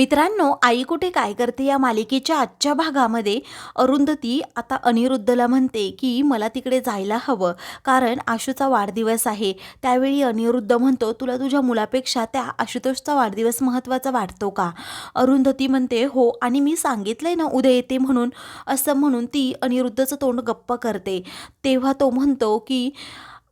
मित्रांनो आई कुठे काय करते या मालिकेच्या आजच्या भागामध्ये? अरुंधती आता अनिरुद्धला म्हणते की मला तिकडे जायला हवं कारण आशूचा वाढदिवस आहे. त्यावेळी अनिरुद्ध म्हणतो तुला तुझ्या मुलापेक्षा त्या आशुतोषचा वाढदिवस महत्त्वाचा वाटतो का? अरुंधती म्हणते हो आणि मी सांगितलंय ना उद्या येते म्हणून. असं म्हणून ती अनिरुद्धचं तोंड गप्प करते. तेव्हा तो म्हणतो की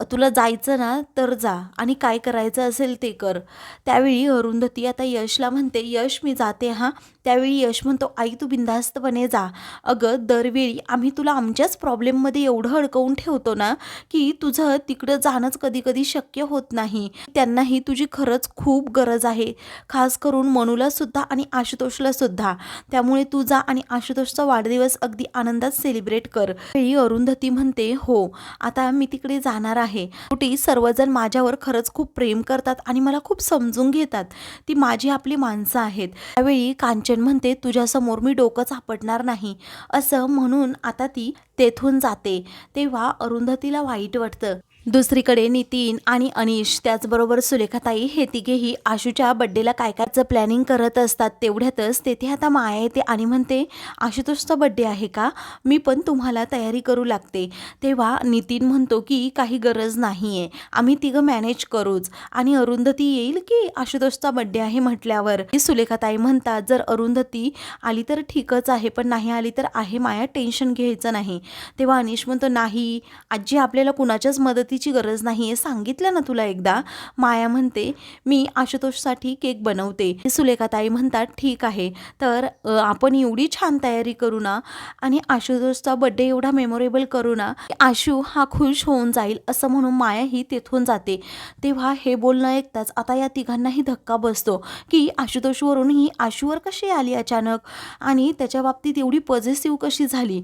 तुला जायचं ना तर जा. आणि काय करायचं असेल ते कर. त्यावेळी अरुंधती आता यशला म्हणते यश मी जाते हां. त्यावेळी यश म्हणतो आई तू बिंदास्तपणे जा. अगं दरवेळी आम्ही तुला आमच्याच प्रॉब्लेममध्ये एवढं अडकवून ठेवतो ना की तुझं तिकडं जाणंच कधी कधी शक्य होत नाही. त्यांनाही तुझी खरंच खूप गरज आहे. खास करून मनूला सुद्धा आणि आशुतोषला सुद्धा. त्यामुळे तू जा आणि आशुतोषचा वाढदिवस अगदी आनंदात सेलिब्रेट कर. वेळी अरुंधती म्हणते हो आता मी तिकडे जाणार आहे. शेवटी सर्वजण माझ्यावर खरंच खूप प्रेम करतात आणि मला खूप समजून घेतात. ती माझी आपली माणसं आहेत. त्यावेळी कांचन म्हणते तुझ्यासमोर मी डोकं सापडणार नाही. असं म्हणून आता ती तेथून जाते. तेव्हा अरुंधतीला वाईट वाटतं. दुसरीकडे नितीन आणि अनिश त्याचबरोबर सुलेखाताई हे तिघेही आशूच्या बड्डेला काय कायचं प्लॅनिंग करत असतात तेवढ्यातच तेथे आता माया येते आणि म्हणते आशुतोषचा बड्डे आहे का? मी पण तुम्हाला तयारी करू लागते. तेव्हा नितीन म्हणतो की काही गरज नाही आहे आम्ही तिघं मॅनेज करूच. आणि अरुंधती येईल की आशुतोषचा बड्डे आहे म्हटल्यावर? सुलेखाताई म्हणतात जर अरुंधती आली तर ठीकच आहे पण नाही आली तर आहे माया टेन्शन घ्यायचं नाही. तेव्हा अनिश म्हणतो नाही. आजी आपल्याला कुणाच्याच मदतीची गरज नाही आहे सांगितलं ना तुला एकदा. माया म्हणते मी आशुतोषसाठी केक बनवते. सुलेखाताई म्हणतात ठीक आहे. तर आपण एवढी छान तयारी करू ना आणि आशुतोषचा बड्डे एवढा मेमोरेबल करू ना आशू हा खुश होऊन जाईल असं म्हणून माया ही तेथून जाते. तेव्हा हे बोलणं ऐकताच आता या तिघांनाही धक्का बसतो की आशुतोषवरून ही आशूवर कशी आली अचानक आणि त्याच्या बाबतीत एवढी पॉझिटिव्ह कशी झाली?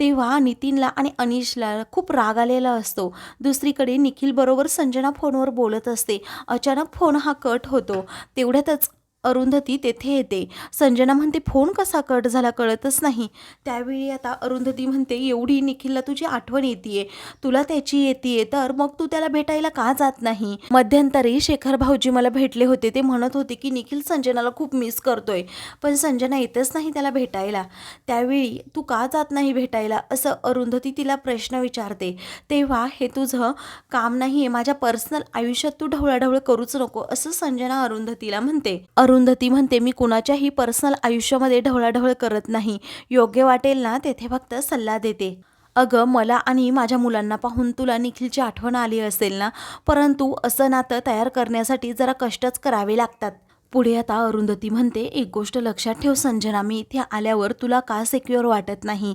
तेव्हा नितीनला आणि अनिशला खूप राग आलेला असतो. दुसरीकडे निखिल बरोबर संजना फोनवर बोलत असते. अचानक फोन हा कट होतो. तेवढ्यातच अरुंधती तेथे येते. संजना म्हणते फोन कसा कट झाला कळतच नाही. त्यावेळी आता अरुंधती म्हणते एवढी निखिलला तुझी आठवण येते तुला त्याची येते तर मग तू त्याला भेटायला का जात नाही? मध्यंतरी शेखर भाऊजी मला भेटले होते. ते म्हणत होते की निखिल संजनाला खूप मिस करतोय पण संजना येतच नाही त्याला भेटायला. त्यावेळी तू का जात नाही भेटायला? असं अरुंधती तिला प्रश्न विचारते. तेव्हा हे तुझं काम नाही आहे माझ्या पर्सनल आयुष्यात तू ढवळाढवळ करूच नको असं संजना अरुंधतीला म्हणते. अरुंधती म्हणते मी कुणाच्याही पर्सनल आयुष्यामध्ये ढवळाढवळ करत नाही. योग्य वाटेल ना तेथे फक्त सल्ला देते. अगं मला आणि माझ्या मुलांना पाहून तुला निखिलची आठवण आली असेल ना? परंतु असं नातं तयार करण्यासाठी जरा कष्टच करावे लागतात. पुढे आता अरुंधती म्हणते एक गोष्ट लक्षात ठेव संजना मी इथे आल्यावर तुला का सेक्युअर वाटत नाही?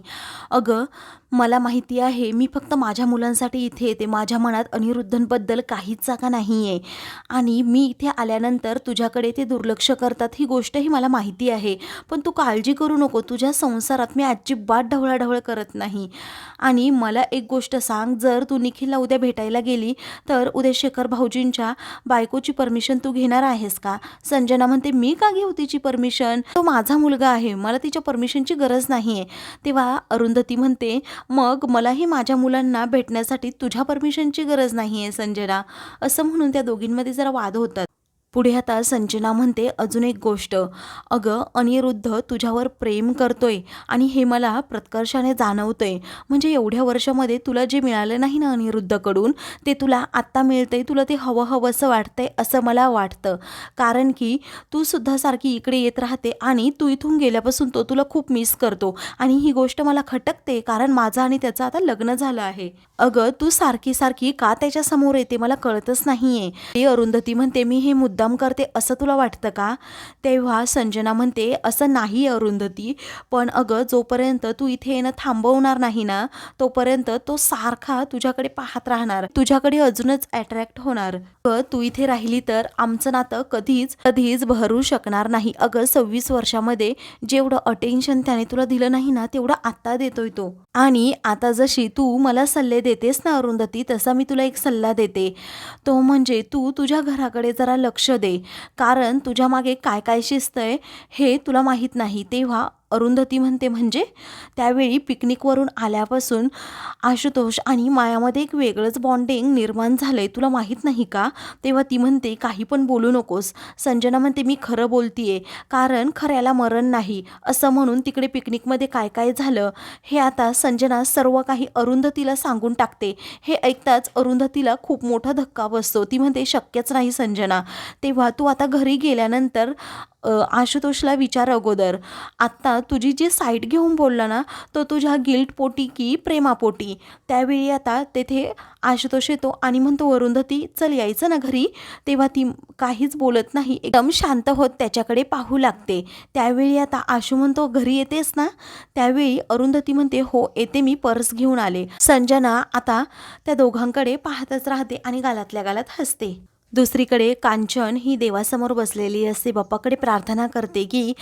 अगं मला माहिती आहे मी फक्त माझ्या मुलांसाठी इथे येते. माझ्या मनात अनिरुद्धांबद्दल काहीच जागा नाही आहे आणि मी इथे आल्यानंतर तुझ्याकडे ते दुर्लक्ष करतात ही गोष्टही मला माहिती आहे. पण तू काळजी करू नको तुझ्या संसारात मी अजिबात ढवळाढवळ करत नाही. आणि मला एक गोष्ट सांग जर तू निखिलला उद्या भेटायला गेली तर उद्या शेखर भाऊजींच्या बायकोची परमिशन तू घेणार आहेस का? संजना म्हणते मी का घेऊ तिची परमिशन? तो माझा मुलगा आहे मला तिच्या परमिशनची गरज नाही आहे तेव्हा अरुंधती म्हणते मग मलाही माझ्या मुलांना भेटण्यासाठी तुझ्या परमिशनची गरज नाही आहे संजना. असं म्हणून त्या दोघींमध्ये जरा वाद होतात. पुढे आता संजना म्हणते अजून एक गोष्ट. अगं अनिरुद्ध तुझ्यावर प्रेम करतोय आणि हे मला प्रत्कर्षाने जाणवतंय. म्हणजे एवढ्या वर्षामध्ये तुला जे मिळालं नाही ना अनिरुद्धकडून ते तुला आत्ता मिळतंय तुला ते हवं हवंसं वाटतंय असं मला वाटतं. कारण की तू सुद्धा सारखी इकडे येत राहते आणि तू इथून गेल्यापासून तो तुला खूप मिस करतो आणि ही गोष्ट मला खटकते कारण माझं आणि त्याचं आता लग्न झालं आहे. अगं तू सारखी सारखी का त्याच्यासमोर येते मला कळतच नाहीये. ते अरुंधती म्हणते मी हे मुद्दाम करते असं तुला वाटतं का? तेव्हा संजना म्हणते असं नाही अरुंधती पण अगं जोपर्यंत तू इथे येणं थांबवणार नाही ना तोपर्यंत तो सारखा तुझ्याकडे पाहत राहणार. तुझ्याकडे अजूनच अट्रॅक्ट होणार. अगं तू इथे राहिली तर आमचं नातं कधीच कधीच भरू शकणार नाही. अगं सव्वीस वर्षामध्ये जेवढं अटेन्शन त्याने तुला दिलं नाही ना तेवढं आत्ता देतोय तो. आणि आता जशी तू मला सल्ले देतेस ना अरुंधती तसा मी तुला एक सल्ला देते. तो म्हणजे तू तुझ्या घराकडे जरा लक्ष दे. कारण तुझ्या मागे काय काय शिस्त आहे हे तुला माहीत नाही. तेव्हा अरुंधती म्हणते म्हणजे त्यावेळी पिकनिकवरून आल्यापासून आशुतोष आणि मायामध्ये एक वेगळंच बॉन्डिंग निर्माण झालं आहे तुला माहीत नाही का? तेव्हा ती म्हणते काही पण बोलू नकोस. संजना म्हणते मी खरं बोलतीये. कारण खऱ्याला मरण नाही. असं म्हणून तिकडे पिकनिकमध्ये काय काय झालं? हे आता संजना सर्व काही अरुंधतीला सांगून टाकते. हे ऐकताच अरुंधतीला खूप मोठा धक्का बसतो. ती म्हणते शक्यच नाही संजना. तेव्हा तू आता घरी गेल्यानंतर आशुतोषला विचार अगोदर. आत्ता तुझी जी साईट घेऊन बोलला ना तो तुझ्या गिल्ट पोटी की प्रेमापोटी त्यावेळी आता तेथे आशुतोष येतो आणि म्हणतो अरुंधती चल यायचं ना घरी? तेव्हा ती काहीच बोलत नाही. एकदम शांत होत त्याच्याकडे पाहू लागते. त्यावेळी आता आशू म्हणतो घरी येतेस ना? त्यावेळी अरुंधती म्हणते हो येते मी पर्स घेऊन आले. संजना आता त्या दोघांकडे पाहतच राहते आणि गालातल्या गालात हसते. दुसरीकडे कांचन ही देवासमोर बसलेली असते. बाप्पाकडे प्रार्थना करते की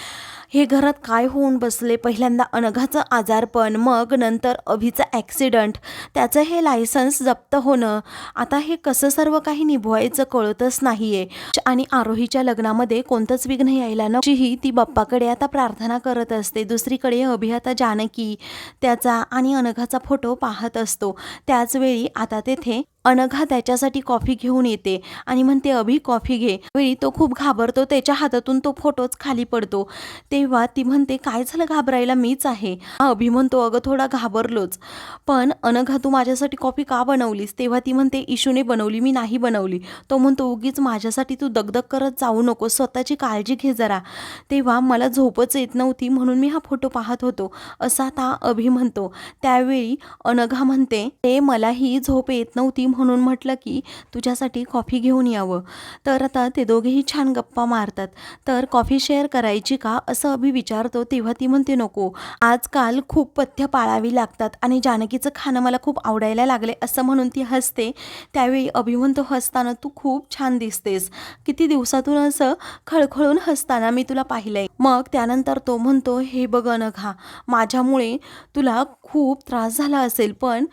हे घरात काय होऊन बसले? पहिल्यांदा अनघाचं आजारपण मग नंतर अभिचा ॲक्सिडंट त्याचं हे लायसन्स जप्त होणं. आता हे कसं सर्व काही निभवायचं कळतच नाही आहे आणि आरोहीच्या लग्नामध्ये कोणतंच विघ्न यायला नशीही ती बाप्पाकडे आता प्रार्थना करत असते. दुसरीकडे अभि आता जानकी त्याचा आणि अनघाचा फोटो पाहत असतो. त्याचवेळी आता तेथे अनघा त्याच्यासाठी कॉफी घेऊन येते आणि म्हणते अभि कॉफी घे. वेळी तो खूप घाबरतो त्याच्या हातातून तो फोटोच खाली पडतो. तेव्हा ती म्हणते काय झालं घाबरायला? मीच आहे. हा अभि म्हणतो अगं थोडा घाबरलोच. पण अनघा तू माझ्यासाठी कॉफी का बनवलीस? तेव्हा ती म्हणते इशूने बनवली मी नाही बनवली. तो म्हणतो उगीच माझ्यासाठी तू दगदग करत जाऊ नको स्वतःची काळजी घे जरा. तेव्हा मला झोपच येत नव्हती म्हणून मी हा फोटो पाहत होतो असा आता अभि म्हणतो. त्यावेळी अनघा म्हणते ते मलाही झोप येत नव्हती म्हणून म्हटलं की तुझ्यासाठी कॉफी घेऊन यावं. तर आता ते दोघेही छान गप्पा मारतात. तर कॉफी शेअर करायची का असं अभि विचारतो तेव्हा ती म्हणते नको. आजकाल खूप पथ्य पाळावी लागतात आणि जानकीचं खाणं मला खूप आवडायला लागले असं म्हणून ती हसते. त्यावेळी अभि म्हणतो हसताना तू खूप छान दिसतेस. किती दिवसातून असं खळखळून हसताना मी तुला पाहिलंय. मग त्यानंतर तो म्हणतो हे बघ अनघा माझ्यामुळे तुला खूप त्रास झाला असेल पण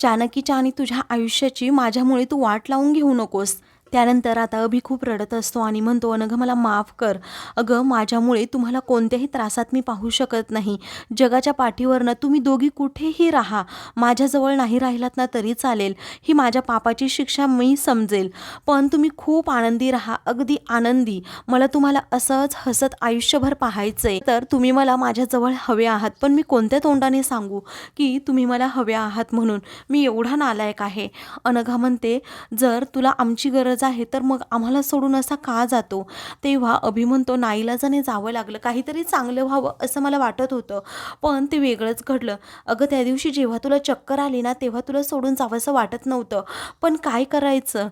जानकीच्या आणि तुझ्या आयुष्याची माझ्यामुळे तू वाट लावून घेऊ नकोस. त्यानंतर आता अभि खूप रडत असतो आणि म्हणतो अनघ मला माफ कर. अगं माझ्यामुळे तुम्हाला कोणत्याही त्रासात मी पाहू शकत नाही. जगाच्या पाठीवरनं तुम्ही दोघी कुठेही राहा. माझ्याजवळ नाही राहिलात ना तरी चालेल. ही माझ्या पापाची शिक्षा मी समजेल. पण तुम्ही खूप आनंदी राहा. अगदी आनंदी. मला तुम्हाला असंच हसत आयुष्यभर पाहायचंय. तर तुम्ही मला माझ्याजवळ हवे आहात. पण मी कोणत्या तोंडाने सांगू की तुम्ही मला हवे आहात म्हणून? मी एवढा नालायक आहे. अनघा म्हणते जर तुला आमची गरज आहे तर मग आम्हाला सोडून असा का जातो? तेव्हा अभि म्हणतो नाईलाजाने जावं लागलं काहीतरी चांगलं व्हावं असं मला वाटत होतं. पण ते वेगळंच घडलं. अगं त्या दिवशी जेव्हा तुला चक्कर आली ना तेव्हा तुला सोडून जावंसं वाटत नव्हतं. पण काय करायचं?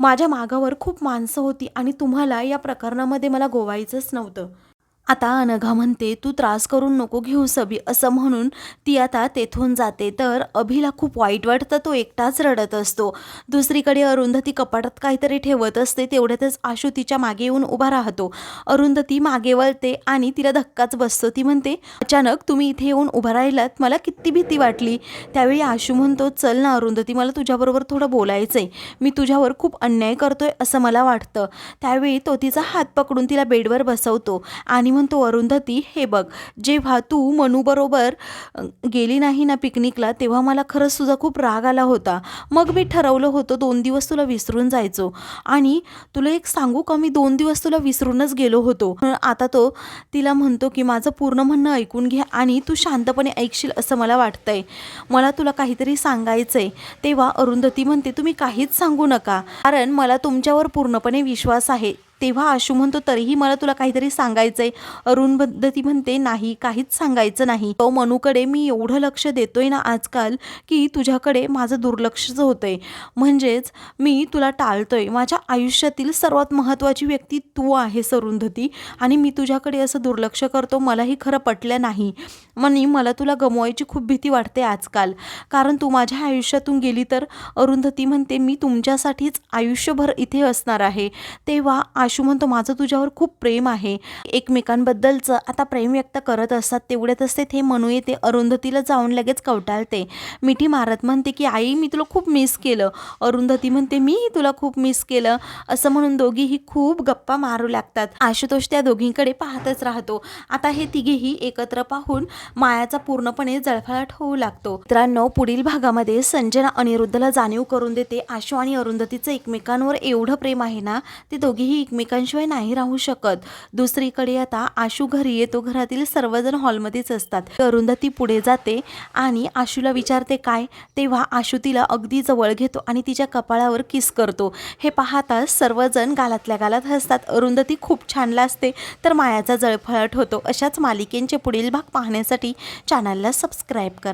माझ्या मागावर खूप माणसं होती आणि तुम्हाला या प्रकरणामध्ये मला गोवायचंच नव्हतं. आता अनघा म्हणते तू त्रास करून नको घेऊ सभी असं म्हणून ती आता तेथून जाते. तर अभिला खूप वाईट वाटतं तो एकटाच रडत असतो. दुसरीकडे अरुंधती कपाटात काहीतरी ठेवत असते तेवढ्यातच आशू तिच्यामागे येऊन उभा राहतो. अरुंधती मागे वळते आणि तिला धक्काच बसतो. ती म्हणते अचानक तुम्ही इथे येऊन उभा राहिलात मला किती भीती वाटली. त्यावेळी आशू म्हणतो चल ना अरुंधती मला तुझ्याबरोबर थोडं बोलायचं आहे मी तुझ्यावर खूप अन्याय करतोय असं मला वाटतं. त्यावेळी तो तिचा हात पकडून तिला बेडवर बसवतो आणि म्हणतो अरुंधती हे बघ जेव्हा तू मनूबरोबर गेली नाही ना पिकनिकला तेव्हा मला खरंच तुझा खूप राग आला होता. मग मी ठरवलं होतं दोन दिवस तुला विसरून जायचो. आणि तुला एक सांगू का मी दोन दिवस तुला विसरूनच गेलो होतो. आता तो तिला म्हणतो की माझं पूर्ण म्हणणं ऐकून घे आणि तू शांतपणे ऐकशील असं मला वाटतंय. मला तुला काहीतरी सांगायचंय. तेव्हा अरुंधती म्हणते तुम्ही काहीच सांगू नका. कारण मला तुमच्यावर पूर्णपणे विश्वास आहे. तेव्हा आशू म्हणतो तरीही मला तुला काहीतरी सांगायचंय. अरुण म्हणते नाही काहीच सांगायचं नाही. तो मनूकडे मी एवढं लक्ष देतोय ना आजकाल की तुझ्याकडे माझं दुर्लक्षच होतंय. म्हणजेच मी तुला टाळतोय. माझ्या आयुष्यातील सर्वात महत्त्वाची व्यक्ती तू आहेस अरुंधती आणि मी तुझ्याकडे असं दुर्लक्ष करतो मलाही खरं पटलं नाही. म्हणे मला तुला गमवायची खूप भीती वाटते आजकाल. कारण तू माझ्या आयुष्यातून गेली तर अरुंधती म्हणते मी तुमच्यासाठीच आयुष्यभर इथे असणार आहे. तेव्हा आशू म्हणतो माझं तुझ्यावर खूप प्रेम आहे. एकमेकांबद्दलचं आता प्रेम व्यक्त करत असतात तेवढ्यातच ते ते म्हणू येते. अरुंधतीला जाऊन लगेच कवटाळते. मिठी मारत म्हणते की आई मी तुला खूप मिस केलं. अरुंधती म्हणते मी तुला खूप मिस केलं. असं म्हणून दोघीही खूप गप्पा मारू लागतात. आशुतोष त्या दोघींकडे पाहतच राहतो. आता हे तिघेही एकत्र पाहून मायाचा पूर्णपणे जळफळाट होऊ लागतो. मित्रांनो पुढील भागामध्ये संजना अनिरुद्धला जाणीव करून देते. आशू आणि अरुंधतीचं एकमेकांवर एवढं प्रेम आहे ना ते दोघेही एकमेकांशिवाय नाही राहू शकत. दुसरीकडे आता आशू घरी येतो. घरातील सर्वजण हॉलमध्येच असतात. अरुंधती पुढे जाते आणि आशूला विचारते काय? तेव्हा आशू तिला अगदी जवळ घेतो आणि तिच्या कपाळावर किस करतो. हे पाहताच सर्वजण गालातल्या गालात हसतात. अरुंधती खूप छान लाजते तर मायाचा जळफळट होतो. अशाच मालिकेंचे पुढील भाग पाहण्यासाठी चॅनलला सबस्क्राईब करा.